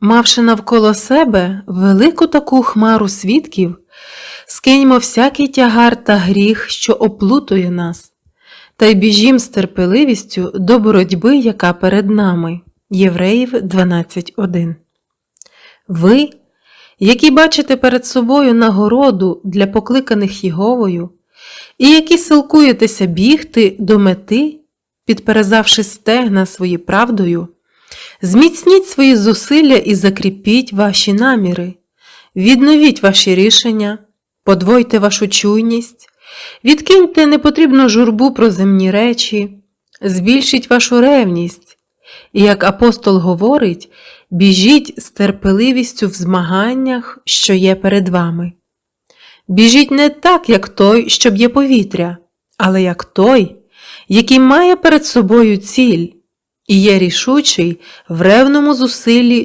мавши навколо себе велику таку хмару свідків, скиньмо всякий тягар та гріх, що оплутує нас, та й біжім з терпеливістю до боротьби, яка перед нами. Євреїв 12.1 Ви, які бачите перед собою нагороду для покликаних Єговою, і які силкуєтеся бігти до мети, підперезавши стегна свої правдою, зміцніть свої зусилля і закріпіть ваші наміри, відновіть ваші рішення, подвойте вашу чуйність, відкиньте непотрібну журбу про земні речі, збільшіть вашу ревність. І як апостол говорить, біжіть з терпеливістю в змаганнях, що є перед вами. Біжіть не так, як той, що б'є повітря, але як той, який має перед собою ціль і є рішучий в ревному зусиллі